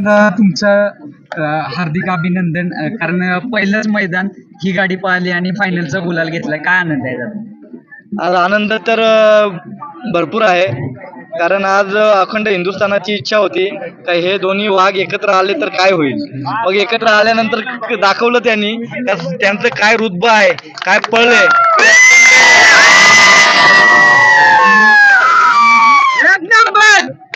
अ, तुमचं हार्दिक अभिनंदन. कारण पहिलंच मैदान ही गाडी पाहिली आणि फायनलचा गुलाल घेतलाय. काय आनंद आहे त्याचा? आज आनंद तर अ, भरपूर आहे. कारण आज अखंड हिंदुस्थानाची इच्छा होती. का हे दोन्ही वाघ एकत्र आले तर काय होईल? मग एकत्र आल्यानंतर क- दाखवलं त्यांनी त्या त्यांचं काय रुतबा आहे काय पळलंय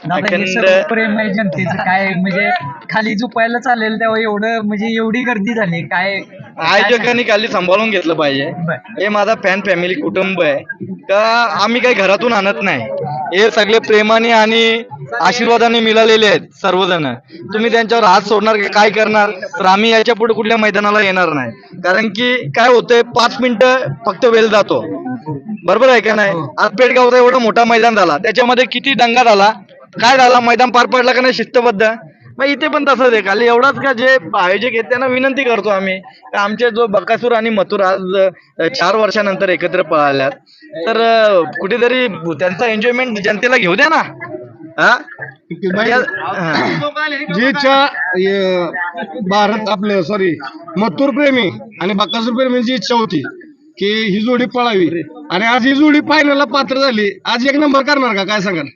दादा हे सर्व प्रेम आहे जनतेचं. काय म्हणजे खाली झोपायला चालेल तेव्हा एवढं म्हणजे एवढी गर्दी झाली. काय आयोजकांनी खाली सांभाळून घेतलं पाहिजे. बरं. हे माझा फॅन फॅमिली कुटुंब आहे. का आम्ही काही घरातून आणत नाही. हे सगळे प्रेमाने आणि आशीर्वादाने मिळालेले आहेत सर्वजण. तुम्ही त्यांच्यावर हात सोडणार की काय करणार? तर आम्ही याच्यापुढे कुठल्या मैदानाला येणार नाही. कारण की काय होतंय पाच मिनिटं फक्त वेळ जातो. बरोबर आहे का नाही? आज पेडगावचा एवढा मोठा मैदान झाला. त्याच्यामध्ये किती दंगा झाला? काय झाला? मैदान पार पडला का नाही शिस्तबद्ध? मग इथे पण तसंच आहे. खाली एवढाच का जे आयोजक आहेत त्यांना विनंती करतो आम्ही. का आमचे जो बकासूर आणि मथुर आज चार वर्षानंतर एकत्र पळाल्यात. तर कुठेतरी त्यांचा एन्जॉयमेंट जनतेला घेऊ द्या ना. हा? या-. जी इच्छा अं, भारत आपलं सॉरी मथुर प्रेमी आणि बकासूर प्रेमीची इच्छा होती की ही जोडी पळावी. आणि आज ही जोडी फायनलला पात्र झाली. आज एक नंबर करणार का? काय सांगाल?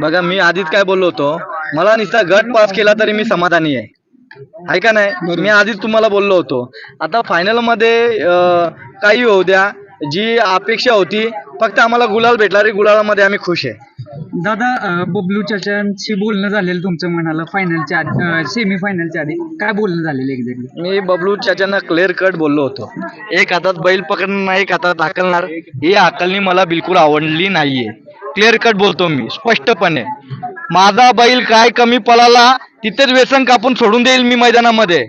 बघा मी आधीच काय बोललो होतो मला नुसता गट पास केला तरी मी समाधानी आहे. आहे का नाही? मी आधीच तुम्हाला बोललो होतो. आता फायनलमध्ये अं, काही होऊ द्या जी अपेक्षा होती फक्त आम्हाला गुलाल भेटला रे गुलालामध्ये आम्ही खुश आहे. दादा बबलू चाचांशी बोलणं झालेलं तुमचं म्हणाला फायनलच्या आधी सेमी फायनलच्या आधी. काय बोलणं झालेलं एक्झॅक्टली मी बबलू चाचांना क्लिअर कट बोललो होतो. एक हातात बैल पकडणार एक हातात हाकलणार ही हाकलणी मला बिलकुल आवडली नाहीये. क्लिअर कट बोलतो मी स्पष्टपणे. माझा बैल काय कमी पळाला तिथेच व्यसन कापून सोडून देईल मी मैदानामध्ये.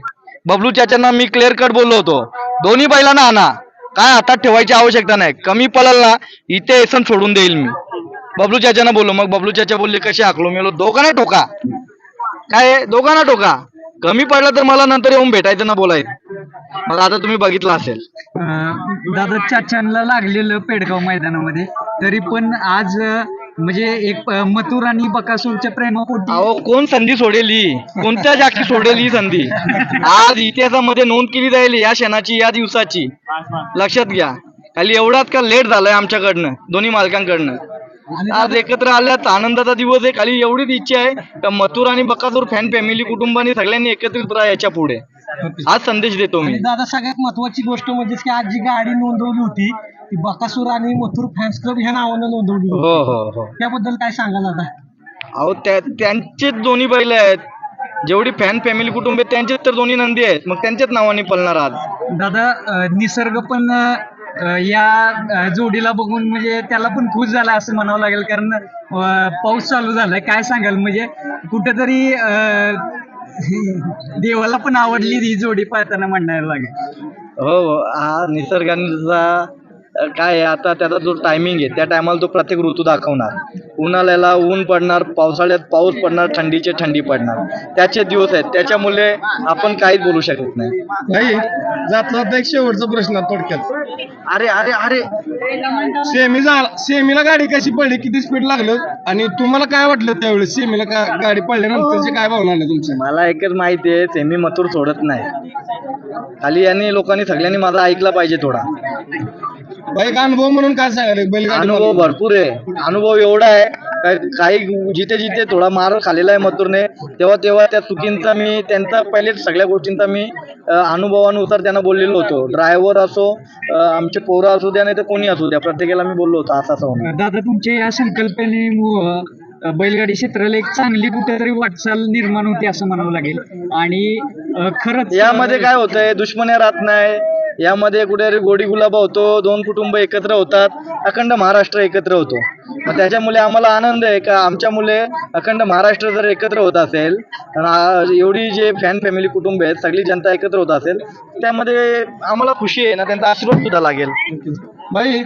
बबलू चाच्यांना मी क्लिअर कट बोललो होतो. दोन्ही बैलांना आणा. काय हातात ठेवायची आवश्यकता नाही. कमी पळाला इथे व्यसन सोडून देईल मी. बबलू चाच्यांना बोललो मग बबलू चाचा बोलले कसे हाकलो? मी दोघांना ठोका. काय दोघांना ठोका. कमी पडला तर मला नंतर येऊन भेटायचं ना बोलायचं मग आता तुम्ही बघितलं असेल. दादा चाचांना लागलेलं पेडगाव मैदानामध्ये. तरी पण आज म्हणजे एक मथुर आणि बकासूरच्या प्रेमापोटी अहो कोण संधी सोडेल? ही कोणत्या जागी सोडेल ही संधी? आज इतिहासामध्ये नोंद केली जाईल या क्षणाची या दिवसाची. लक्षात घ्या. खाली एवढाच का लेट झालाय आमच्याकडनं दोन्ही मालकांकडनं. आज एकत्र आल्यात आनंदाचा दिवस आहे. खाली एवढीच इच्छा आहे का मथुर आणि बकासूर फॅन फॅमिली कुटुंबाने सगळ्यांनी एकत्रित राहा याच्यापुढे. आज संदेश देतो मी. दादा सगळ्यात महत्वाची गोष्ट म्हणजे की आज जी गाडी नोंदवली होती ती बकासूर आणि मथुर फॅन्स क्लब ह्या नावानं नोंदवली होती. हो हो हो. त्याबद्दल काय सांगाल दादा अहो त्या त्यांचेच दोन्ही बैल आहेत. जेवढी फॅन फॅमिली कुटुंब आहेत त्यांचेच तर दोन्ही नंदी आहेत. मग त्यांच्याच नावाने पळणार आज. दादा अ, निसर्ग पण अ, या अ, जोडीला बघून म्हणजे त्याला पण खुश झाला असं म्हणावं लागेल. कारण अ, पाऊस चालू झालाय. काय सांगाल? म्हणजे कुठेतरी अ, देवाला पण आवडली ही जोडी पाहताना म्हणायला लागेल. हो हो. हा निसर्गाचा काय आहे आता त्याचा जो टायमिंग आहे त्या टायमाला तो प्रत्येक ऋतू दाखवणार. उन्हाळ्याला ऊन पडणार पावसाळ्यात पाऊस पडणार थंडीचे थंडी पडणार. त्याचे दिवस आहेत त्याच्यामुळे आपण काहीच बोलू शकत नाही. नाही जात जात एक शेवटचा प्रश्न आहे थोडक्यात. अरे अरे अरे. सेमी सेमीला गाडी कशी पडली किती स्पीड लागलं? आणि तुम्हाला काय वाटलं त्यावेळेस? सेमीला का गाडी पडल्यानंतरची काय भावना तुमच्या मला एकच माहिती आहे सेमी मथुर सोडत नाही. खाली यांनी लोकांनी सगळ्यांनी माझा ऐकला पाहिजे थोडा. बाई एक अनुभव म्हणून काय सांगाल? बैलगाडी अनुभव भरपूर आहे. अनुभव एवढा आहे. काय- काही जिथे जिथे थोडा मार खालेला आहे मथुरने तेव्हा तेव्हा त्या चुकींचा मी त्यांचा पहिले सगळ्या गोष्टींचा मी अनुभवानुसार त्यांना बोललेलो होतो. ड्रायव्हर असो आमचे पोरं असू द्या नाही तर कोणी असू द्या प्रत्येकाला मी बोललो होतो असं असं दादा तुमच्या या संकल्पनेमुळं अ, बैलगाडी क्षेत्राला एक चांगली कुठेतरी वाटचाल निर्माण होते असं म्हणावं लागेल. आणि खरंच यामध्ये काय होतंय दुश्मन्या राहत नाही यामध्ये कुठेतरी गोडी गुलाबा होतो दोन कुटुंब एकत्र होतात अखंड महाराष्ट्र एकत्र होतो. मग त्याच्यामुळे आम्हाला आनंद आहे का आमच्या मुले अखंड महाराष्ट्र जर एकत्र होत असेल एवढी जे फॅन फॅमिली कुटुंब आहेत सगळी जनता एकत्र होत असेल त्यामध्ये आम्हाला खुशी आहे ना त्यांचा आशीर्वाद सुद्धा लागेल. भाई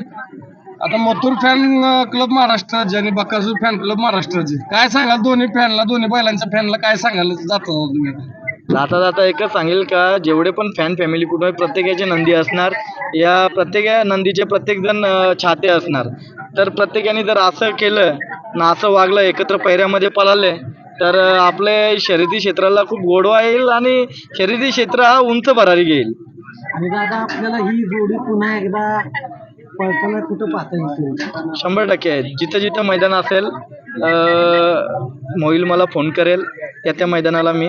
आता मथुर फॅन क्लब महाराष्ट्राचे आणि बकासूर फॅन क्लब महाराष्ट्राचे काय सांगाल? दोन्ही फॅनला दोन्ही बैलांच्या फॅनला काय सांगाल? जातो तुम्ही जाता जाता एकच सांगेल का जेवढे पण फॅन फॅमिली कुटुंब आहेत, प्रत्येकाचे नंदी असणार. या प्रत्येक नंदीचे प्रत्येक जण अं, चाहते असणार. तर प्रत्येकाने जर असं केलं ना असं वागलं एकत्र पैऱ्यामध्ये पळाले तर अं, आपल्या शर्यती क्षेत्राला खूप गोडवा येईल आणि शर्यती क्षेत्र हा उंच भरारी घेईल. आणि दादा आपल्याला ही जोडी पुन्हा एकदा पळताना कुठं पाहता येईल शंभर टक्के आहे. जिथं जिथं मैदान असेल अं, मोहिल मला फोन करेल. त्या त्या मैदानाला मी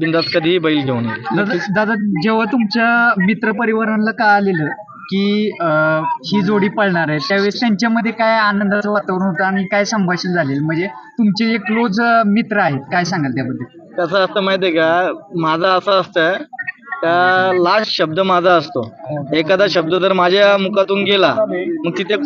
बिंदास कधीही बैल घेऊन येईल. दादा दादा, जेव्हा तुमच्या मित्र परिवारांना का आलेलं की अं, ही जोडी पळणार आहे त्यावेळेस त्यांच्यामध्ये काय आनंदाचं वातावरण होतं आणि काय संभाषण झालेलं? म्हणजे तुमचे जे क्लोज मित्र आहेत काय सांगाल त्याबद्दल? कसं असतं माहिती आहे का? माझं असं असतं का लास्ट शब्द माझा असतो. एखादा शब्द जर माझ्या मुखातून गेला मग तिथे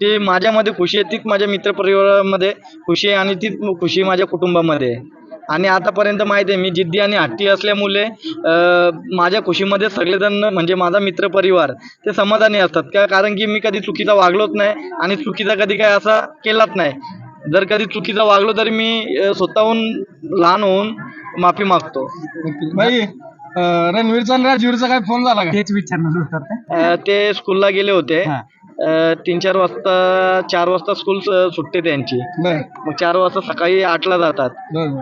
ती माझ्यामध्ये खुशी आहे तीच माझ्या मित्रपरिवारामध्ये खुशी आहे आणि तीच खुशी माझ्या कुटुंबामध्ये आहे. आणि आतापर्यंत माहिती आहे मी जिद्दी आणि हट्टी असल्यामुळे अं, माझ्या खुशीमध्ये सगळेजण म्हणजे माझा मित्रपरिवार ते समाधानी असतात. का कारण की मी कधी चुकीचा वागलोच नाही आणि चुकीचा कधी काय असा केलाच नाही. जर कधी चुकीचा वागलो तरी मी स्वतःहून लहान होऊन माफी मागतो. भाई रणवीरचा आणि राजवीरचा काय फोन झाला का? तेच विचारणार ते स्कूलला गेले होते. हा. तीन चार वाजता चार वाजता स्कूल सुटते त्यांची. मग चार वाजता सकाळी आठला जातात.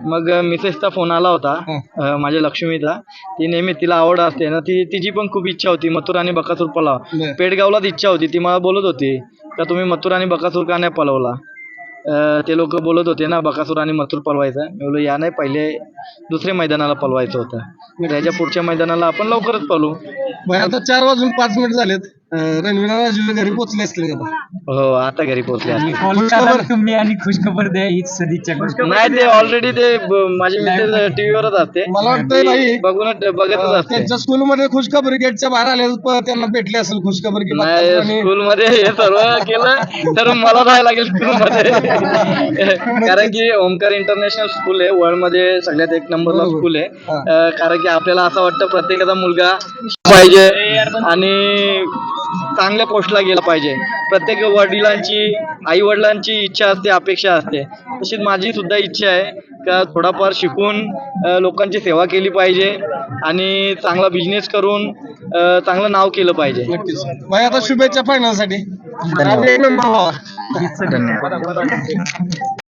मग मिसेसचा फोन आला होता माझ्या लक्ष्मीचा ती नेहमी तिला आवड असते ना ती तिची पण खूप इच्छा होती मथुर आणि बकासूर पलाव. पेडगावलाच इच्छा होती ती मला बोलत होती का तुम्ही मथुर आणि बकासूर का नाही पलवला? ते लोक बोलत होते ना बकासूर आणि मथुर पलवायचं. मी बोललो या नाही पहिले दुसऱ्या मैदानाला पलवायचं होतं. त्याच्या पुढच्या मैदानाला आपण लवकरच पलू. आता चार वाजून पाच मिनिट झालेत. रणवीर घरी पोहोचले असतील का? आता? हो आता घरी पोहोचले असतील. कॉल करा तुम्ही आणि खुशखबर द्या हीच सदिच्छा नाही ते ऑलरेडी ते ब- माझे मिसेस टीव्हीवरच असते. मला वाटतंय भाई बघूनच बघतच अं, असते. त्यांच्या स्कूलमध्ये खुशखबरी गेटच्या बाहेर आले प- त्यांना भेटले असेल खुशखबर की नाही बकासूर आणि- स्कूल मध्ये हे सर्व केलं तर मला जायला लागेल स्कूल मध्ये कारण की ओमकार इंटरनॅशनल स्कूल आहे वर्ल्डमध्ये सगळ्यात एक नंबरला बरोबर. स्कूल आहे. हा. अं, कारण की आपल्याला असं वाटतं प्रत्येकाचा मुलगा पाहिजे. आणि चांगल्या पोस्टला गेला पाहिजे. प्रत्येक वडिलांची आई वडिलांची इच्छा असते अपेक्षा असते. तशीच माझी सुद्धा इच्छा आहे का थोडाफार शिकून लोकांची सेवा केली पाहिजे आणि चांगला बिझनेस करून चांगलं नाव केलं पाहिजे. नक्कीच. आता शुभेच्छा फायनलसाठी एक नंबर व्हावा धन्यवाद.